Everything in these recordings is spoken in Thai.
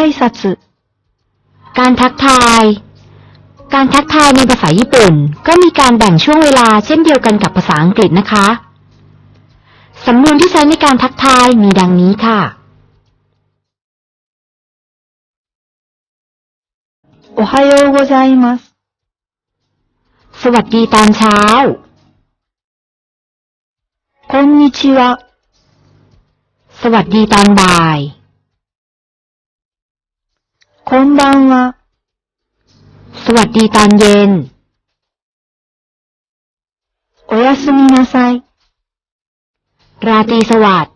挨拶การทักทาย การทักทายในภาษาญี่ปุ่น ก็มีการแบ่งช่วงเวลาเช่นเดียวกันกับภาษาอังกฤษนะคะ สำนวนที่ใช้ในการทักทายมีดังนี้ค่ะ โอฮโยโกไซสสวัสดีตอนเช้าこんにちはสวัสดีตอนบ่าย こんばんは。 สวัสดีตอนเย็น おやすみなさい。 ราตรีสวัสดิ์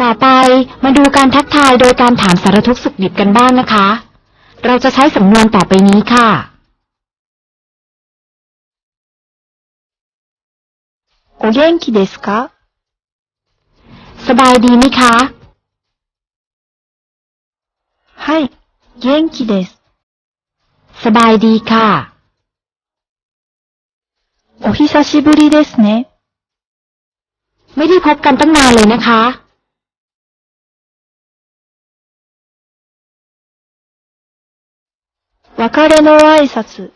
ต่อไปมาดูการทักทายโดยการถามสารทุกข์สุขดิบกันบ้างนะคะ เราจะใช้สำนวนต่อไปนี้ค่ะ お元気ですか สบายดีไหมคะ はい、元気です。 สบายดีค่ะ お久しぶりですね。 ไม่ได้พบกันตั้งนานเลยนะคะ 別れの挨拶、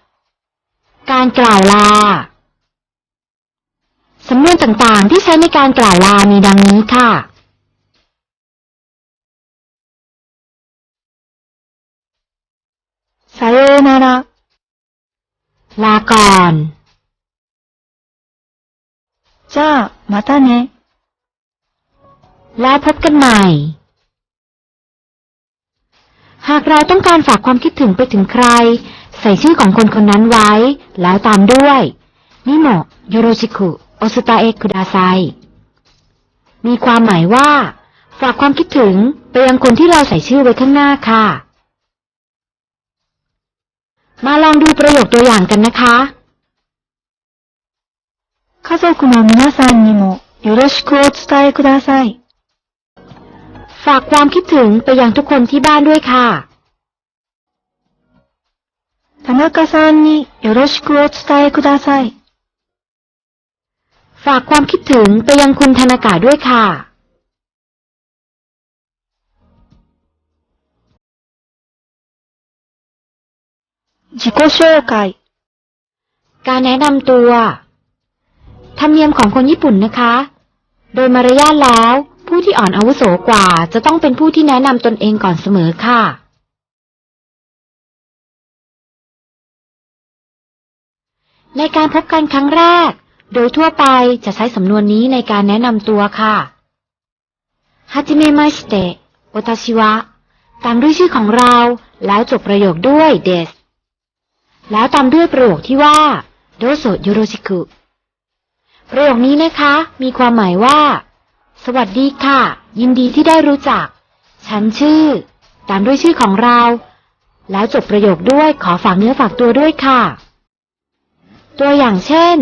การกล่าวลา สำนวนต่างๆ ที่ใช้ในการกล่าวลามีดังนี้ค่ะ ซาโยนาระลาก่อน จ้า มาตาเนแล้วพบกันใหม่ หากเราต้องการฝากความคิดถึงไปถึงใคร ใส่ชื่อของคนคนนั้นไว้ แล้วตามด้วยนิโมโยโรชิคุ อสุตาเอะคุดาไซมีความหมายว่า ฝากความคิดถึงไปยังคนที่เราใส่ชื่อไว้ข้างหน้าค่ะ มาลองดูประโยคตัวอย่างกันนะคะ 家族の皆さんにもよろしくお伝えください。 ฝากความคิดถึงไปยังทุกคนที่บ้านด้วยค่ะ 田中さんによろしくお伝えください。 ฝากความคิดถึงไปยังคุณธนากาด้วยค่ะ 自己绍介、 การแนะนำตัว ธรรมเนียมของคนญี่ปุ่นนะคะ โดยมารยาทแล้ว ผู้ที่อ่อนอาวุโสกว่า จะต้องเป็นผู้ที่แนะนำตนเองก่อนเสมอค่ะ ในการพบกันครั้งแรก โดยทั่วไปจะใช้สำนวนนี้ในการแนะนำตัวค่ะฮาจิเมมาชิเตะโอตาชิวะ ตามด้วยชื่อของเรา แล้วจบประโยคด้วยเดส แล้วตามด้วยประโยคที่ว่าโดโซโยโรชิคุ ประโยคนี้นะคะ มีความหมายว่า สวัสดีค่ะ ยินดีที่ได้รู้จัก ฉันชื่อ ตามด้วยชื่อของเรา แล้วจบประโยคด้วยขอฝากเนื้อฝากตัวด้วยค่ะ ตัวอย่างเช่น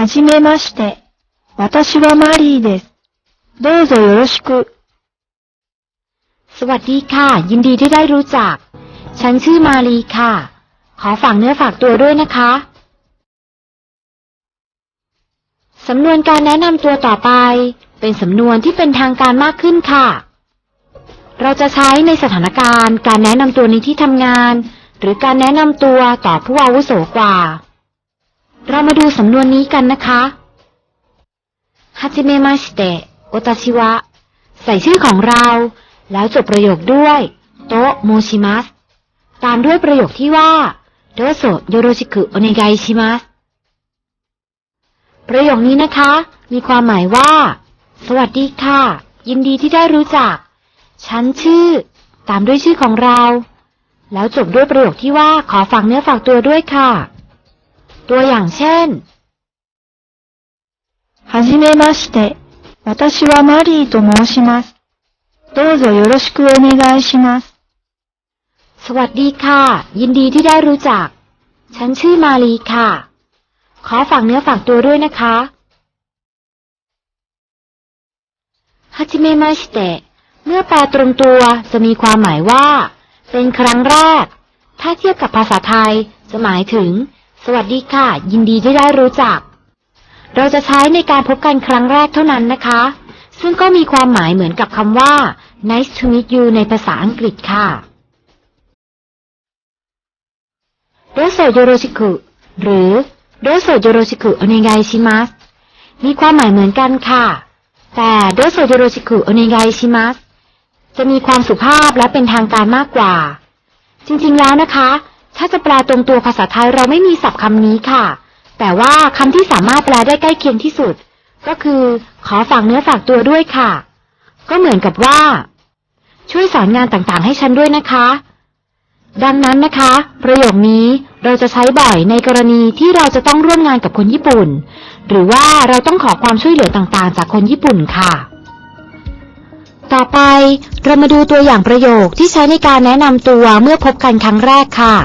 はじめまして。私はマリーです。どうぞよろしく。สวัสดีค่ะ ยินดีที่ได้รู้จัก ฉันชื่อมารีค่ะ ขอฝากเนื้อฝากตัวด้วยนะคะ สำนวนการแนะนำตัวต่อไป เป็นสำนวนที่เป็นทางการมากขึ้นค่ะ เราจะใช้ในสถานการณ์ การแนะนำตัวในที่ทำงาน หรือการแนะนำตัวต่อผู้อาวุโสกว่า เรามาดูสำนวนนี้กันนะคะฮาจิเมมาชิเตะโอตาชิวะ ใส่ชื่อของเรา แล้วจบประโยคด้วย โตโมชิมัส ตามด้วยประโยคที่ว่าโดโซโยโรชิคุโอเนไกชิมัส ประโยคนี้นะคะ มีความหมายว่า สวัสดีค่ะ ยินดีที่ได้รู้จัก ฉันชื่อ ตามด้วยชื่อของเรา แล้วจบด้วยประโยคที่ว่าขอฝากเนื้อฝากตัวด้วยค่ะ ตัวอย่างเช่นはじめまして。私はマリーと申します。どうぞよろしくお願いします。สวัสดีค่ะ ยินดีที่ได้รู้จัก ฉันชื่อมาลีค่ะ ขอฝากเนื้อฝากตัวด้วยนะคะฮัจิเมมาชิเตะเมื่อแปลตรงตัวจะมีความหมายว่า เป็นครั้งแรก ถ้าเทียบกับภาษาไทย จะหมายถึง สวัสดีค่ะ ยินดีที่ได้รู้จัก เราจะใช้ในการพบกันครั้งแรกเท่านั้นนะคะ ซึ่งก็มีความหมายเหมือนกับคำว่า nice to meet you ในภาษาอังกฤษค่ะโดโซโยโรชิคุหรือโดโซโยโรชิคุโอเนไกชิมัสมีความหมายเหมือนกันค่ะ แต่โดโซโยโรชิคุโอเนไกชิมัสจะมีความสุภาพและเป็นทางการมากกว่า จริงๆแล้วนะคะ ถ้าจะแปลตรงตัวภาษาไทยเราไม่มีศัพท์คำนี้ค่ะ แต่ว่าคำที่สามารถแปลได้ใกล้เคียงที่สุด ก็คือ ขอฝากเนื้อฝากตัวด้วยค่ะ ก็เหมือนกับว่า ช่วยสอนงานต่างๆ ให้ฉันด้วยนะคะ ดังนั้นนะคะ ประโยคนี้เราจะใช้บ่อยในกรณีที่เราจะต้องร่วมงานกับคนญี่ปุ่น หรือว่าเราต้องขอความช่วยเหลือต่างๆ จากคนญี่ปุ่นค่ะ ต่อไปเรามาดูตัวอย่างประโยคที่ใช้ในการแนะนำตัวเมื่อพบกันครั้งแรกค่ะ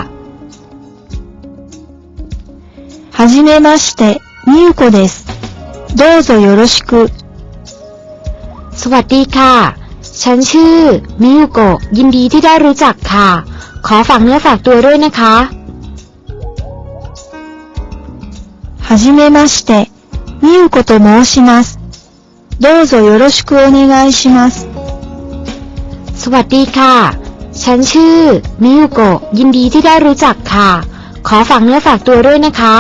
はじめまして、みゆこです。どうぞよろしく。สวัสดีค่ะ ฉันชื่อ มิยุโกะ ยินดีที่ได้รู้จักค่ะ ขอฝากเนื้อฝากตัวด้วยนะคะはじめまして、みゆこと申します。どうぞよろしくお願いします。สวัสดีค่ะ ฉันชื่อ มิยุโกะ ยินดีที่ได้รู้จักค่ะ ขอฝากเนื้อฝากตัวด้วยนะคะ